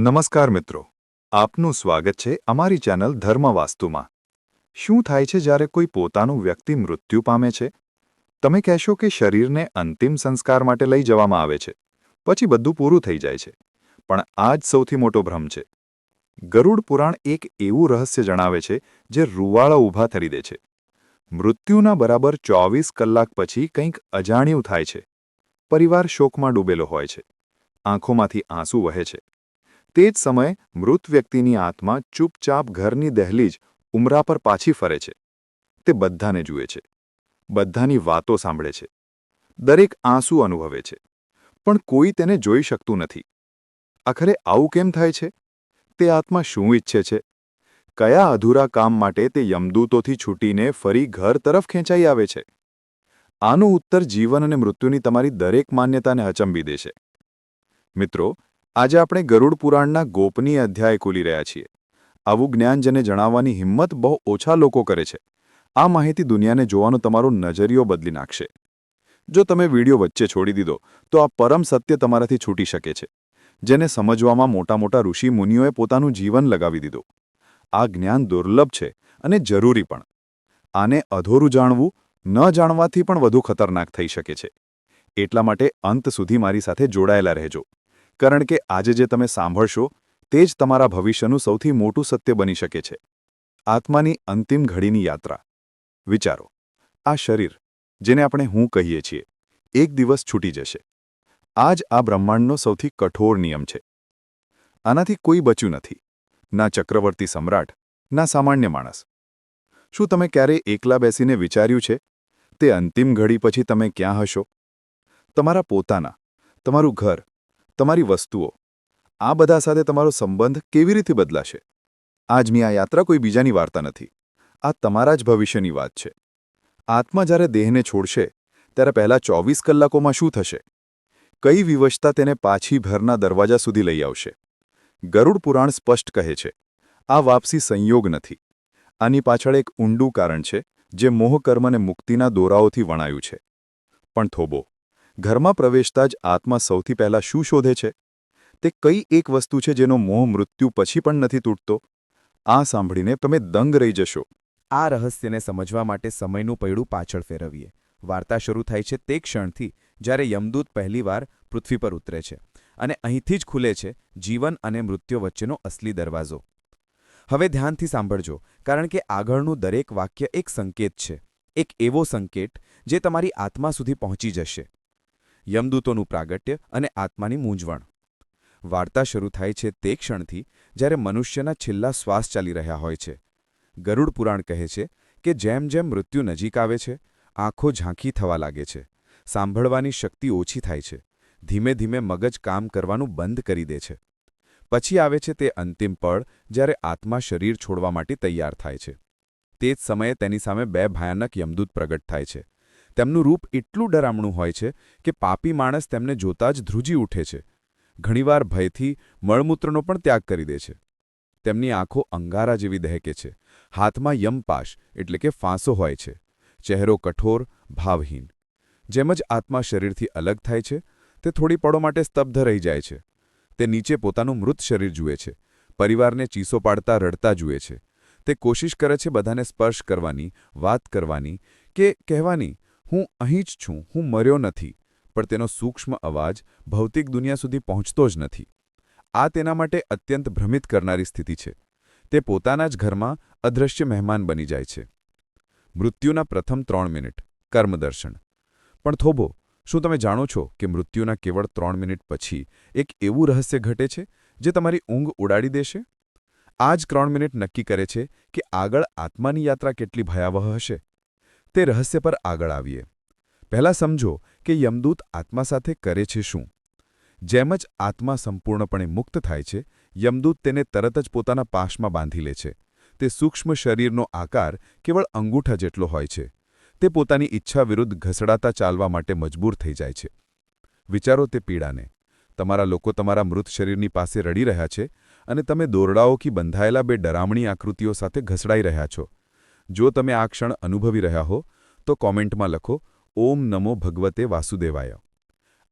નમસ્કાર મિત્રો. આપનું સ્વાગત છે અમારી ચેનલ ધર્મ વાસ્તુમાં શું થાય છે જ્યારે કોઈ પોતાનું વ્યક્તિ મૃત્યુ પામે છે? તમે કહેશો કે શરીરને અંતિમ સંસ્કાર માટે લઈ જવામાં આવે છે. પછી બધું પૂરું થઈ જાય છે. પણ આ જ સૌથી મોટો ભ્રમ છે. ગરુડ પુરાણ એક એવું રહસ્ય જણાવે છે જે રૂવાળા ઊભા કરી દે છે. મૃત્યુના બરાબર ચોવીસ કલાક પછી કંઈક અજાણ્યું થાય છે. પરિવાર શોકમાં ડૂબેલો હોય છે. આંખોમાંથી આંસુ વહે છે. તે જ સમયે મૃત વ્યક્તિની આત્મા ચૂપચાપ ઘરની દહેલીજ, ઉમરા પર પાછી ફરે છે. તે બધાને જુએ છે. બધાની વાતો સાંભળે છે. દરેક આંસુ અનુભવે છે. પણ કોઈ તેને જોઈ શકતું નથી. આખરે આવું કેમ થાય છે? તે આત્મા શું ઈચ્છે છે? કયા અધૂરા કામ માટે તે યમદૂતોથી છૂટીને ફરી ઘર તરફ ખેંચાઈ આવે છે? આનો ઉત્તર જીવન અને મૃત્યુની તમારી દરેક માન્યતાને અચંબી દેશે મિત્રો આજે આપણે ગરુડ પુરાણના ગોપનીય અધ્યાય ખોલી રહ્યા છીએ. આવું જ્ઞાન જેને જણાવવાની હિંમત બહુ ઓછા લોકો કરે છે. આ માહિતી દુનિયાને જોવાનો તમારો નજરિયો બદલી નાખશે. જો તમે વીડિયો વચ્ચે છોડી દીધો, તો આ પરમ સત્ય તમારાથી છૂટી શકે છે. જેને સમજવામાં મોટા મોટા ઋષિ મુનિઓએ પોતાનું જીવન લગાવી દીધું. આ જ્ઞાન દુર્લભ છે અને જરૂરી પણ. આને અધોરું જાણવું, ન જાણવાથી પણ વધુ ખતરનાક થઈ શકે છે. એટલા માટે અંત સુધી મારી સાથે જોડાયેલા રહેજો. કારણ કે આજે જે તમે સાંભળશો, તે જ તમારા ભવિષ્યનું સૌથી મોટું સત્ય બની શકે છે. આત્માની અંતિમ ઘડીની યાત્રા. વિચારો, આ શરીર, જેને આપણે હું કહીએ છીએ, એક દિવસ છૂટી જશે. આ જ આ બ્રહ્માંડનો સૌથી કઠોર નિયમ છે. આનાથી કોઈ બચ્યું નથી. ના ચક્રવર્તી સમ્રાટ, ના સામાન્ય માણસ. શું તમે ક્યારે એકલા બેસીને વિચાર્યું છે? તે અંતિમ ઘડી પછી તમે ક્યાં હશો? તમારા પોતાના, તમારું ઘર તમારી વસ્તુઓ. આ બધા સાથે તમારો સંબંધ કેવી રીતે બદલાશે? આજની આ યાત્રા કોઈ બીજાની વાર્તા નથી. આ તમારા જ ભવિષ્યની વાત છે. આત્મા જ્યારે દેહને છોડશે, ત્યારે પહેલા ચોવીસ કલાકોમાં શું થશે? કઈ વિવશતા તેને પાછી ભરના દરવાજા સુધી લઈ આવશે? ગરુડ પુરાણ સ્પષ્ટ કહે છે, આ વાપસી સંયોગ નથી. આની પાછળ એક ઊંડું કારણ છે, જે મોહકર્મને મુક્તિના દોરાઓથી વણાયું છે. પણ થોબો ઘરમાં પ્રવેશતા જ આત્મા સૌથી પહેલાં શું શોધે છે? તે કઈ એક વસ્તુ છે જેનો મોહ મૃત્યુ પછી પણ નથી તૂટતો? આ સાંભળીને તમે દંગ રહી જશો. આ રહસ્યને સમજવા માટે સમયનું પૈડું પાછળ ફેરવીએ. વાર્તા શરૂ થાય છે તે ક્ષણથી, જ્યારે યમદૂત પહેલીવાર પૃથ્વી પર ઉતરે છે અને અહીંથી જ ખુલે છે જીવન અને મૃત્યુ વચ્ચેનો અસલી દરવાજો. હવે ધ્યાનથી સાંભળજો, કારણ કે આગળનું દરેક વાક્ય એક સંકેત છે. એક એવો સંકેત જે તમારી આત્મા સુધી પહોંચી જશે. યમદૂતોનું પ્રાગટ્ય અને આત્માની મૂંઝવણ. વાર્તા શરૂ થાય છે તે ક્ષણથી જ્યારે મનુષ્યના છેલ્લા શ્વાસ ચાલી રહ્યા હોય છે. ગરુડ પુરાણ કહે છે કે જેમ જેમ મૃત્યુ નજીક આવે છે, આંખો ઝાંખી થવા લાગે છે. સાંભળવાની શક્તિ ઓછી થાય છે. ધીમે ધીમે મગજ કામ કરવાનું બંધ કરી દે છે. પછી આવે છે તે અંતિમ પળ જ્યારે આત્મા શરીર છોડવા માટે તૈયાર થાય છે. તે જ સમયે તેની સામે બે ભયાનક યમદૂત પ્રગટ થાય છે. તેમનું રૂપ એટલું ડરામણું હોય છે કે પાપી માણસ તેમને જોતા જ ધ્રુજી ઉઠે છે. ઘણીવાર ભયથી મળમૂત્રનો પણ ત્યાગ કરી દે છે. તેમની આંખો અંગારા જેવી દહેકે છે. હાથમાં યમપાશ એટલે કે ફાંસો હોય છે. ચહેરો કઠોર, ભાવહીન. જેમ જ આત્મા શરીરથી અલગ થાય છે, તે થોડી પળો માટે સ્તબ્ધ રહી જાય છે. તે નીચે પોતાનું મૃત શરીર જુએ છે. પરિવારને ચીસો પાડતા રડતા જુએ છે. તે કોશિશ કરે છે બધાને સ્પર્શ કરવાની, વાત કરવાની કે કહેવાની હું અહીં જ છું, હું મર્યો નથી, પણ તેનો સૂક્ષ્મ અવાજ ભૌતિક દુનિયા સુધી પહોંચતો જ નથી. આ તેના માટે અત્યંત ભ્રમિત કરનારી સ્થિતિ છે. તે પોતાના જ ઘરમાં અદૃશ્ય મહેમાન બની જાય છે. મૃત્યુના પ્રથમ ત્રણ મિનિટ કર્મદર્શન પણ થોભો, શું તમે જાણો છો કે મૃત્યુના કેવળ ત્રણ મિનિટ પછી એક એવું રહસ્ય ઘટે છે, જે તમારી ઊંઘ ઉડાડી દેશે? આ જ ત્રણ મિનિટ નક્કી કરે છે કે આગળ આત્માની યાત્રા કેટલી ભયાવહ હશે. તે રહસ્ય પર આગળ આવીએ. પહેલાં સમજો કે યમદૂત આત્મા સાથે કરે છે શું. જેમ જ આત્મા સંપૂર્ણપણે મુક્ત થાય છે, યમદૂત તેને તરત જ પોતાના પાશમાં બાંધી લે છે. તે સૂક્ષ્મ શરીરનો આકાર કેવળ અંગૂઠા જેટલો હોય છે. તે પોતાની ઈચ્છા વિરુદ્ધ ઘસડાતા ચાલવા માટે મજબૂર થઈ જાય છે. વિચારો તે પીડાને. તમારા લોકો તમારા મૃત શરીરની પાસે રડી રહ્યા છે અને તમે દોરડાઓથી બંધાયેલા બે ડરામણી આકૃતિઓ સાથે ઘસડાઈ રહ્યા છો. જો તમે આ ક્ષણ અનુભવી રહ્યા હો, તો કોમેન્ટમાં લખો, ઓમ નમો ભગવતે વાસુદેવાય.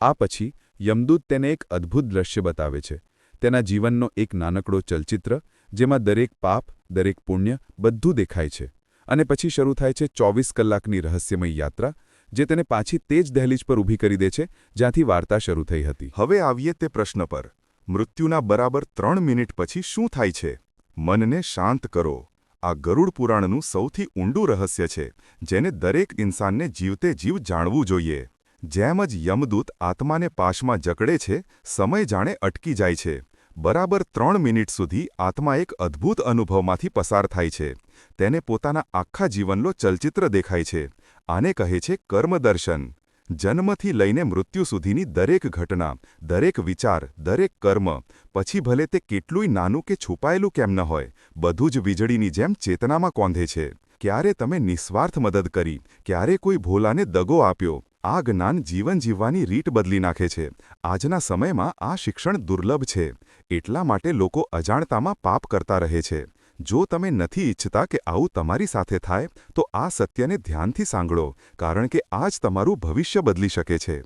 આ પછી યમદૂત તેને એક અદ્ભુત દ્રશ્ય બતાવે છે. તેના જીવનનો એક નાનકડો ચલચિત્ર, જેમાં દરેક પાપ, દરેક પુણ્ય બધું દેખાય છે. અને પછી શરૂ થાય છે ચોવીસ કલાકની રહસ્યમય યાત્રા, જે તેને પાછી તે જ દહેલીજ પર ઊભી કરી દે છે, જ્યાંથી વાર્તા શરૂ થઈ હતી. હવે આવીએ તે પ્રશ્ન પર. મૃત્યુના બરાબર ત્રણ મિનિટ પછી શું થાય છે? મનને શાંત કરો. આ ગરુડ પુરાણનું સૌથી ઊંડું રહસ્ય છે, જેને દરેક ઇન્સાનને જીવતે જીવ જાણવું જોઈએ. જેમ જ યમદૂત આત્માને પાશમાં જકડે છે, સમય જાણે અટકી જાય છે. બરાબર ત્રણ મિનિટ સુધી આત્મા એક અદ્ભુત અનુભવમાંથી પસાર થાય છે. તેને પોતાના આખા જીવનનો ચલચિત્ર દેખાય છે. આને કહે છે કર્મદર્શન. જન્મથી લઈને મૃત્યુ સુધીની દરેક ઘટના, દરેક વિચાર, દરેક કર્મ, પછી ભલે તે કેટલુંય નાનું કે છુપાયેલું કેમ ન હોય, બધું જ વીજળીની જેમ ચેતનામાં કોંધે છે. ક્યારે તમે નિસ્વાર્થ મદદ કરી, ક્યારે કોઈ ભોલાને દગો આપ્યો, આ જ્ઞાન જીવન જીવવાની રીત બદલી નાખે છે. આજના સમયમાં આ શિક્ષણ દુર્લભ છે. એટલા માટે લોકો અજાણતામાં પાપ કરતા રહે છે. જો તમે નથી ઈચ્છતા કે આવું તમારી સાથે થાય, તો આ સત્યને ધ્યાનથી સાંભળો, કારણ કે આ જ તમારું ભવિષ્ય બદલી શકે છે.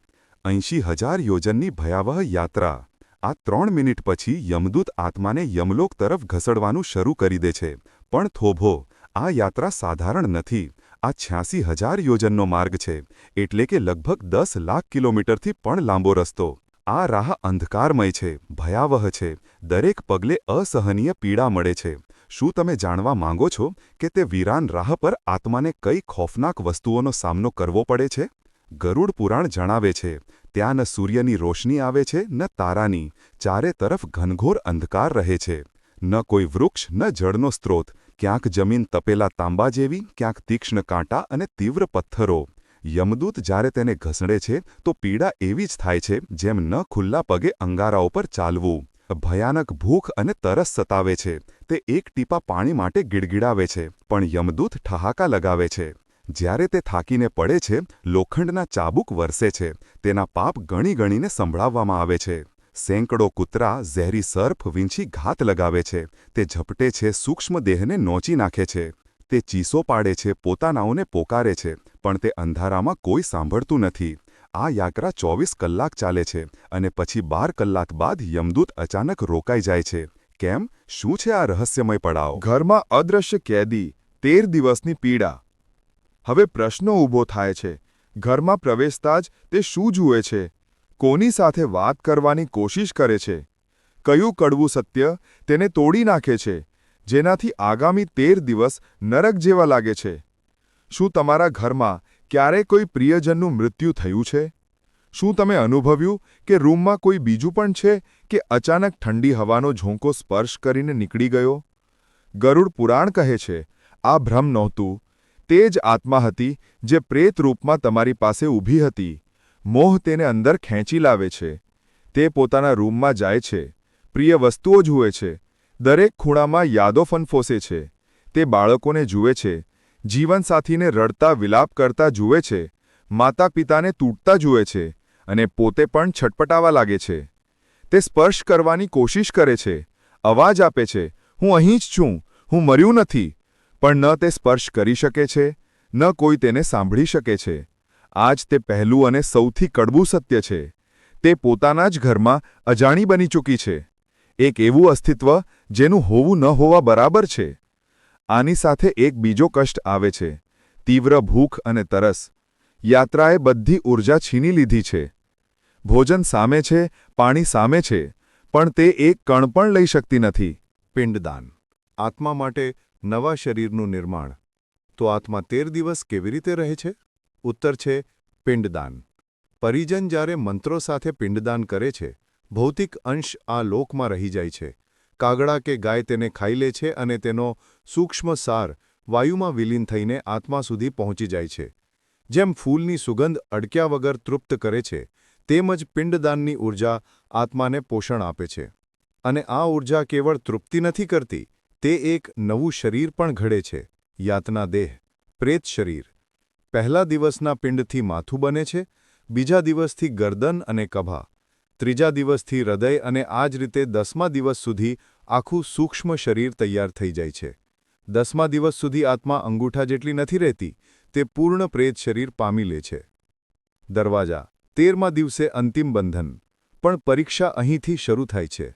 એંશી હજાર યોજનની ભયાવહ યાત્રા. આ ત્રણ મિનિટ પછી યમદૂત આત્માને યમલોક તરફ ઘસડવાનું શરૂ કરી દે છે. પણ થોભો, આ યાત્રા સાધારણ નથી. આ છ્યાસી હજાર યોજનનો માર્ગ છે, એટલે કે લગભગ દસ લાખ કિલોમીટરથી પણ લાંબો રસ્તો. આ રાહ અંધકારમય છે, ભયાવહ છે. દરેક પગલે અસહનીય પીડા મળે છે. શું તમે જાણવા માંગો છો કે તે વીરાન રાહ પર આત્માને કઈ ખોફનાક વસ્તુઓનો સામનો કરવો પડે છે? ગરુડ પુરાણ જણાવે છે, ત્યાં ન સૂર્યની રોશની આવે છે, ન તારાની, ચારે તરફ ઘનઘોર અંધકાર રહે છે. ન કોઈ વૃક્ષ, ન જળનો સ્ત્રોત, ક્યાંક જમીન તપેલા તાંબા જેવી, ક્યાંક તીક્ષ્ણ કાંટા અને તીવ્ર પથ્થરો. યમદૂત જ્યારે તેને ઘસડે છે, તો પીડા એવી જ થાય છે, જેમ ન ખુલ્લા પગે અંગારાઓ પર ચાલવું. ભયાનક ભૂખ અને તરસ સતાવે છે. તે એક ટીપા પાણી માટે ગીડગીડાવે છે, પણ યમદૂત ઠહાકા લગાવે છે. જ્યારે તે થાકીને પડે છે, લોખંડના ચાબુક વરસે છે. તેના પાપ ગણી ગણીને સંભળાવવામાં આવે છે. સેંકડો કૂતરા ઝેરી સર્ફ વીંછી ઘાત લગાવે છે. તે ઝપટે છે, સૂક્ષ્મ દેહને નોચી નાખે છે. તે ચીસો પાડે છે, પોતાનાઓને પોકારે છે, પણ તે અંધારામાં કોઈ સાંભળતું નથી. આ યાત્રા ચોવીસ કલાક ચાલે છે અને પછી બાર કલાક બાદ યમદૂત અચાનક રોકાઈ જાય છે. કેમ? શું છે આ રહસ્યમય પડાવ? ઘરમાં અદૃશ્ય કેદી, તેર દિવસની પીડા. હવે પ્રશ્નો ઊભો થાય છે. ઘરમાં પ્રવેશતા જ તે શું જુએ છે? કોની સાથે વાત કરવાની કોશિશ કરે છે? કયું કડવું સત્ય તેને તોડી નાખે છે? જેનાથી આગામી તેર દિવસ નરક જેવા લાગે છે. શું તમારા ઘરમાં ક્યારે કોઈ પ્રિયજનનું મૃત્યુ થયું છે? શું તમે અનુભવ્યું કે રૂમમાં કોઈ બીજું પણ છે કે અચાનક ઠંડી હવાનો ઝોંકો સ્પર્શ કરીને નીકળી ગયો? ગરુડ પુરાણ કહે છે, આ ભ્રમ નહોતું. તે જ આત્મા હતી જે પ્રેત રૂપમાં તમારી પાસે ઊભી હતી. મોહ તેને અંદર ખેંચી લાવે છે. તે પોતાના રૂમમાં જાય છે. પ્રિય વસ્તુઓ જુએ છે. દરેક ખૂણામાં યાદો ફનફોસે છે. તે બાળકોને જુએ છે. જીવનસાથીને રડતા વિલાપ કરતા જુએ છે માતા પિતાને તૂટતા જુએ છે અને પોતે પણ છટપટાવા લાગે છે. તે સ્પર્શ કરવાની કોશિશ કરે છે, અવાજ આપે છે, હું અહીં જ છું, હું મર્યું નથી. પણ ન તે સ્પર્શ કરી શકે છે, ન કોઈ તેને સાંભળી શકે છે. આજ તે પહેલું અને સૌથી કડવું સત્ય છે. તે પોતાના જ ઘરમાં અજાણી બની ચૂકી છે. એક એવું અસ્તિત્વ જેનું હોવું ન હોવા બરાબર છે. આની સાથે એક બીજો કષ્ટ આવે છે. તીવ્ર ભૂખ અને તરસ. યાત્રાએ બધી ઊર્જા છીની લીધી છે. ભોજન સામે છે, પાણી સામે છે, પણ તે એક કણ પણ લઈ શકતી નથી. પિંડદાન. આત્મા માટે નવા શરીરનું નિર્માણ. તો આત્મા તેર દિવસ કેવી રીતે રહે છે? ઉત્તર છે, પિંડદાન. પરિજન જ્યારે મંત્રો સાથે પિંડદાન કરે છે, ભૌતિક અંશ આ લોકમાં રહી જાય છે. કાગડા કે ગાય તેને ખાઈ લે છે અને તેનો સૂક્ષ્મ સાર વાયુમાં વિલીન થઈને આત્મા સુધી પહોંચી જાય છે. જેમ ફૂલની સુગંધ અડક્યા વગર તૃપ્ત કરે છે, તેમજ પિંડદાનની ઊર્જા આત્માને પોષણ આપે છે. અને આ ઊર્જા કેવળ તૃપ્તિ નથી કરતી, તે એક નવું શરીર પણ ઘડે છે. યાતના દેહ, પ્રેત શરીર. પહેલા દિવસના પિંડથી માથું બને છે, બીજા દિવસથી ગરદન અને કભા. ત્રીજા દિવસથી હૃદય અને આ જ રીતે દસમા દિવસ સુધી આખું સૂક્ષ્મ શરીર તૈયાર થઈ જાય છે. દસમા દિવસ સુધી આત્મા અંગૂઠા જેટલી નથી રહેતી, તે પૂર્ણ પ્રેત શરીર પામી લે છે. દરવાજા. તેરમા દિવસે અંતિમ બંધન. પણ પરીક્ષા અહીંથી શરૂ થાય છે.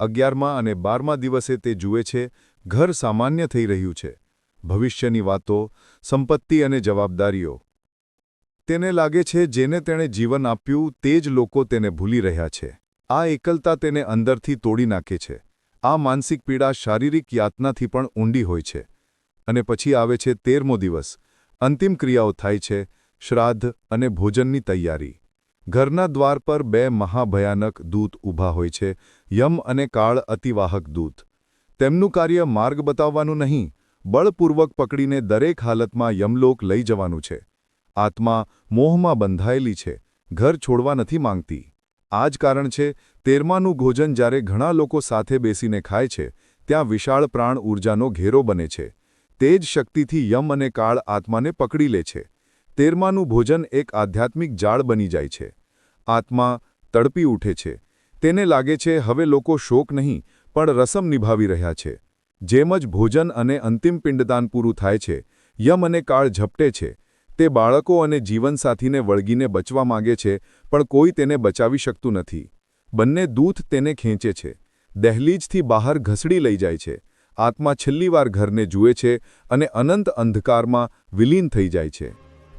અગિયારમા અને બારમા દિવસે તે જુએ છે, ઘર સામાન્ય થઈ રહ્યું છે. ભવિષ્યની વાતો, સંપત્તિ અને જવાબદારીઓ. તેને લાગે છે જેને તેણે જીવન આપ્યું તે જ લોકો તેને ભૂલી રહ્યા છે. આ એકલતા તેને અંદરથી તોડી નાખે છે. આ માનસિક પીડા શારીરિક યાતનાથી પણ ઊંડી હોય છે. અને પછી આવે છે તેરમો દિવસ. અંતિમ ક્રિયાઓ થાય છે, શ્રાદ્ધ અને ભોજનની તૈયારી. ઘરના દ્વાર પર બે મહાભયાનક દૂત ઊભા હોય છે, યમ અને કાળ અતિવાહક દૂત. તેમનું કાર્ય માર્ગ બતાવવાનું નહીં, બળપૂર્વક પકડીને દરેક હાલતમાં યમલોક લઈ જવાનું છે. આત્મા મોહમાં બંધાયેલી છે, ઘર છોડવા નથી માંગતી. આ જ કારણ છે, તેરમાનું ભોજન જ્યારે ઘણા લોકો સાથે બેસીને ખાય છે, ત્યાં વિશાળ પ્રાણ ઊર્જાનો ઘેરો બને છે. તે જ શક્તિથી યમ અને કાળ આત્માને પકડી લે છે. તેરમાનું ભોજન એક આધ્યાત્મિક જાળ બની જાય છે. આત્મા તડપી ઉઠે છે. તેને લાગે છે, હવે લોકો શોક નહીં, પણ રસમ નિભાવી રહ્યા છે. જેમ જ ભોજન અને અંતિમ પિંડદાન પૂરું થાય છે, યમ અને કાળ ઝપટે છે તે બાળકો અને જીવનસાથીને વળગીને બચવા માંગે છે, પણ કોઈ તેને બચાવી શકતું નથી. બંને દૂત તેને ખેંચે છે. દહેલીજથી બહાર ઘસડી લઈ જાય છે. આત્મા છેલ્લીવાર ઘરને જુએ છે અને અનંત અંધકારમાં વિલીન થઈ જાય છે.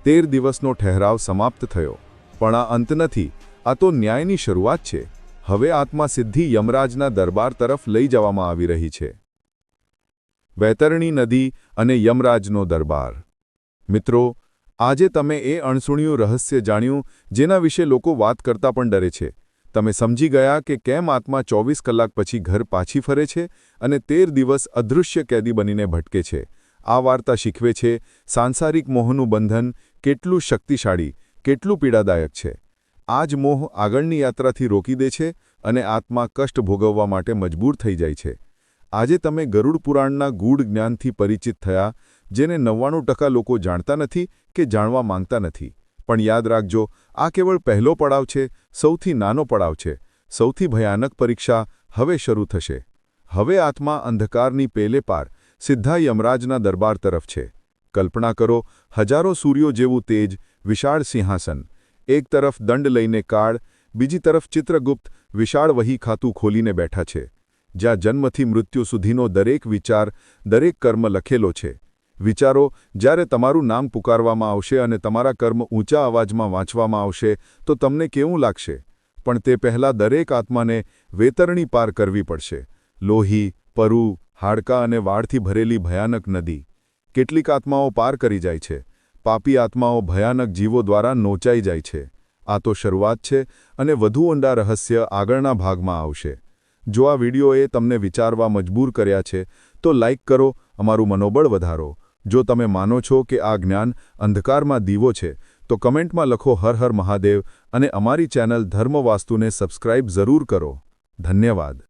તેર દિવસનો ઠહેરાવ સમાપ્ત થયો. પણ આ અંત નથી. આ તો ન્યાયની શરૂઆત છે. હવે આત્મા સિદ્ધિ યમરાજના દરબાર તરફ લઈ જવામાં આવી રહી છે. વૈતરણી નદી અને યમરાજનો દરબાર. મિત્રો આજે તમે એ અણસુણ્યું રહસ્ય જાણ્યું, જેના વિશે લોકો વાત કરતા પણ ડરે છે. તમે સમજી ગયા કે કેમ આત્મા ચોવીસ કલાક પછી ઘર પાછી ફરે છે અને તેર દિવસ અદૃશ્ય કેદી બનીને ભટકે છે. આ વાર્તા શીખવે છે, સાંસારિક મોહનું બંધન કેટલું શક્તિશાળી, કેટલું પીડાદાયક છે. આ જ મોહ આગળની યાત્રાથી રોકી દે છે અને આત્મા કષ્ટ ભોગવવા માટે મજબૂર થઈ જાય છે. આજે તમે ગરુડ પુરાણના ગૂઢ જ્ઞાનથી પરિચિત થયા જેને નવ્વાણું ટકા લોકો જાણતા નથી કે જાણવા માંગતા નથી. પણ યાદ રાખજો, આ કેવળ પહેલો પડાવ છે, સૌથી નાનો પડાવ છે. સૌથી ભયાનક પરીક્ષા હવે શરૂ થશે. હવે આત્મા અંધકારની પેલે પાર સીધા યમરાજના દરબાર તરફ છે. કલ્પના કરો, હજારો સૂર્યો જેવું તેજ, વિશાળ સિંહાસન. એક તરફ દંડ લઈને કાળ, બીજી તરફ ચિત્રગુપ્ત, વિશાળ વહી ખાતું ખોલીને બેઠા છે. જ્યાં જન્મથી મૃત્યુ સુધીનો દરેક વિચાર, દરેક કર્મ લખેલો છે. વિચારો, જ્યારે તમારું નામ પુકારવામાં આવશે અને તમારા કર્મ ઊંચા અવાજમાં વાંચવામાં આવશે, તો તમને કેવું લાગશે? પણ તે પહેલાં દરેક આત્માને વેતરણી પાર કરવી પડશે. લોહી, પરુ, હાડકાં અને વાળથી ભરેલી ભયાનક નદી. કેટલીક આત્માઓ પાર કરી જાય છે. પાપી આત્માઓ ભયાનક જીવો દ્વારા નોચાઈ જાય છે. આ તો શરૂઆત છે અને વધુ ઊંડા રહસ્ય આગળના ભાગમાં આવશે. જો આ વિડીયોએ તમને વિચારવા મજબૂર કર્યા છે, તો લાઇક કરો, અમારું મનોબળ વધારો. જો તમે માનો છો કે આ જ્ઞાન અંધકારમાં દીવો છે, તો કમેન્ટમાં લખો હર હર મહાદેવ અને અમારી ચેનલ ધર્મવાસ્તુને સબસ્ક્રાઇબ જરૂર કરો. ધન્યવાદ.